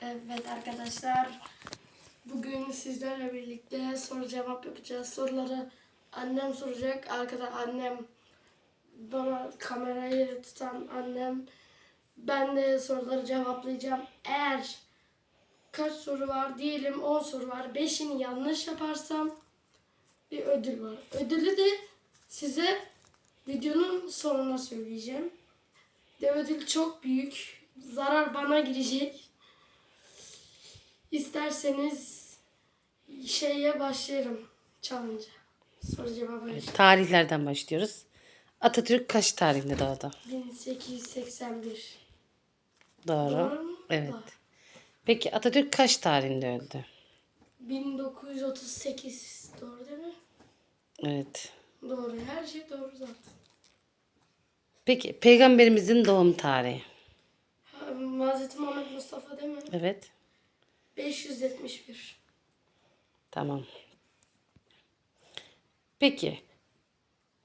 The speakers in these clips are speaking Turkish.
Evet arkadaşlar. Bugün sizlerle birlikte soru cevap yapacağız. Soruları annem soracak. Arkada annem bana kamerayı tutan annem. Ben de soruları cevaplayacağım. Eğer kaç soru var diyelim 10 soru var. 5'ini yanlış yaparsam bir ödül var. Ödülü de size videonun sonuna söyleyeceğim. De ödül çok büyük. Zarar bana girecek. İsterseniz şeye başlayalım. Challenge'a. Soru cevabı. Tarihlerden başlıyoruz. Atatürk kaç tarihinde doğdu? 1881. Doğru. Doğru mu? Evet. Doğru. Peki Atatürk kaç tarihinde öldü? 1938. Doğru değil mi? Evet. Doğru. Her şey doğru zaten. Peki peygamberimizin doğum tarihi? Ha, Hazreti Muhammed Mustafa değil mi? Evet. 571. Tamam. Peki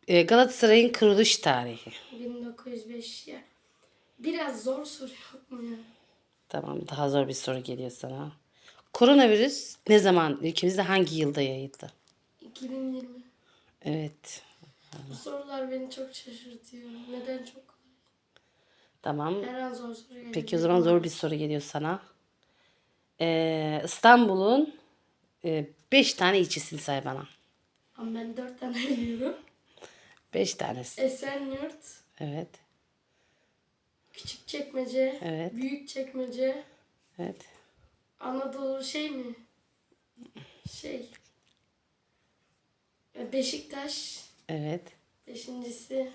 e, Galatasaray'ın kuruluş tarihi? 1905 ya. Biraz zor soru yok mu ya? Tamam daha zor bir soru geliyor sana. Koronavirüs ne zaman ülkemizde hangi yılda yayıldı? 2020. Evet. Bu sorular beni çok şaşırtıyor. Neden çok? Tamam. Her an zor soru geliyor. Peki o zaman zor bir soru geliyor sana. Ee, İstanbul'un 5 tane ilçesini say bana. Ama ben dört tane biliyorum. 5 tanesi. Esenyurt, Evet. Küçükçekmece, Evet. Büyükçekmece, Evet. Anadolu şey mi? Şey. E, Beşiktaş. Evet. Beşincisi.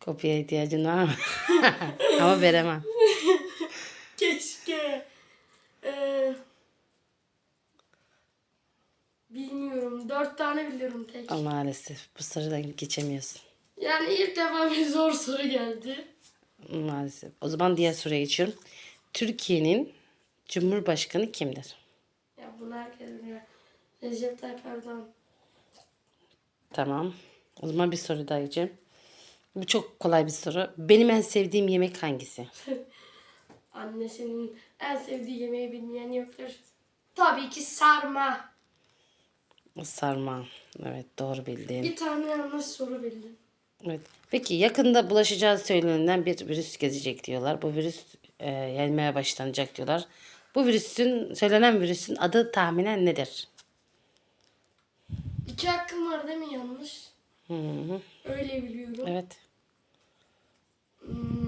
Kopya ihtiyacın var mı? Ama veremem. Keşke. Ee, bilmiyorum. Dört tane biliyorum tek. Ama maalesef bu sorudan geçemiyorsun. Yani ilk defa bir zor soru geldi. Maalesef. O zaman diğer soruya geçiyorum. Türkiye'nin Cumhurbaşkanı kimdir? Ya bunu herkes biliyor. Recep Tayyip Erdoğan. Tamam. O zaman bir soru daha geçeceğim. Bu çok kolay bir soru. Benim en sevdiğim yemek hangisi? Annesinin en sevdiği yemeği bilmeyen yoktur. Tabii ki sarma. Sarma. Evet doğru bildin. Bir tane yanlış soru bildim. Evet. Peki yakında bulaşacağı söylenen bir virüs gezecek diyorlar. Bu virüs e, yayılmaya başlanacak diyorlar. Bu virüsün, söylenen virüsün adı tahminen nedir? İki hakkım var değil mi yanlış? Hı hı. Öyle biliyorum. Evet. Hmm.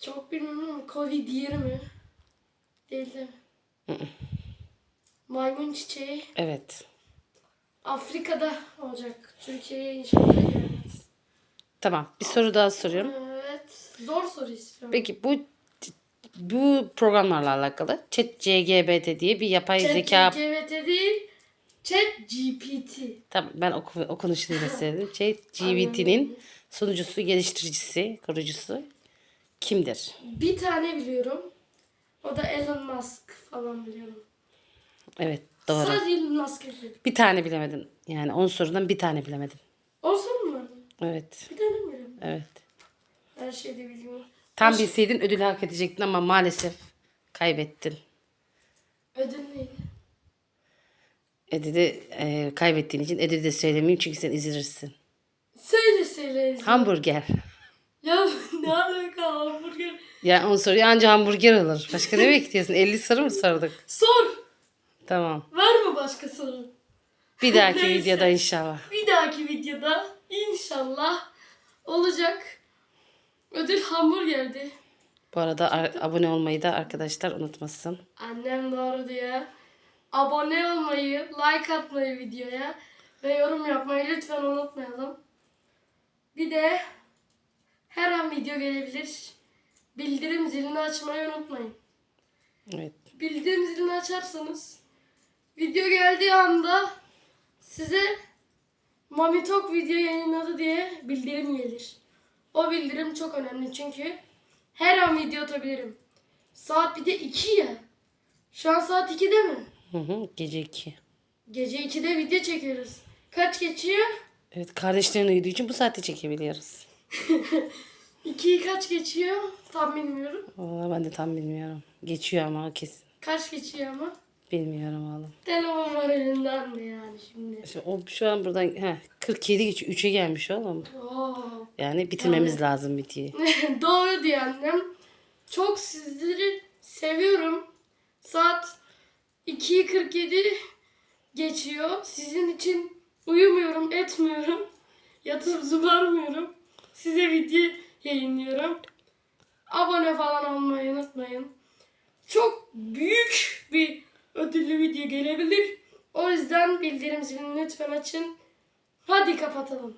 Çok bilmiyorum ama Covid-20 değil de. Maymun çiçeği Evet. Afrika'da olacak. Türkiye'ye inşallah gelmez. Tamam. Bir soru daha soruyorum. Evet. Zor soru istiyorum. Peki bu bu programlarla alakalı ChatGPT diye bir yapay zeka ChatGPT değil. ChatGPT. Tamam ben oku, okunuşunu da söyledim. ChatGPT'nin sunucusu, geliştiricisi, kurucusu kimdir? Bir tane biliyorum. O da Elon Musk falan biliyorum. Evet doğru. Sadece Elon Musk biliyorum. Bir tane bilemedin. Yani 10 sorudan bir tane bilemedin. O soru mu? Evet. Bir tane mi biliyorum? Evet. Her şeyde biliyorum. Tam bilseydin ödülü hak edecektin ama maalesef kaybettin. Ödül neydi? Ödülü e, kaybettiğin için ödülü de söylemeyeyim çünkü sen üzülürsün. Söyle söyle. Hamburger. Ya ne alaka hamburger? Ya 10 soruya anca hamburger olur. Başka ne bekliyorsun? 50 soru mu sorduk? Sor. Tamam. Var mı başka soru? Bir dahaki Neyse. videoda inşallah. Bir dahaki videoda inşallah olacak. Ödül hamburgerdi. Bu arada ar- abone olmayı da arkadaşlar unutmasın. Annem doğru diyor. Abone olmayı, like atmayı videoya ve yorum yapmayı lütfen unutmayalım. Bir de her an video gelebilir. Bildirim zilini açmayı unutmayın. Evet. Bildirim zilini açarsanız video geldiği anda size Mami Talk video yayınladı diye bildirim gelir. O bildirim çok önemli çünkü her an video atabilirim. Saat bir de 2 ya. Şu an saat 2'de mi? Hı hı, gece 2. Gece 2'de video çekiyoruz. Kaç geçiyor? Evet kardeşlerin uyuduğu için bu saatte çekebiliyoruz. 2'yi kaç geçiyor? Tam bilmiyorum. Vallahi ben de tam bilmiyorum. Geçiyor ama kesin. Kaç geçiyor ama? Bilmiyorum oğlum. Telefon var elinden de yani şimdi. İşte o şu an buradan heh, 47 geçiyor. 3'e gelmiş oğlum. Oo. Yani bitirmemiz lazım bitiyi. Doğru diyor annem. Çok sizleri seviyorum. Saat 2.47 geçiyor. Sizin için uyumuyorum, etmiyorum. Yatıp zıbarmıyorum. Size video yayınlıyorum. Abone falan olmayı unutmayın. Çok büyük bir ödüllü video gelebilir. O yüzden bildirim zilini lütfen açın. Hadi kapatalım.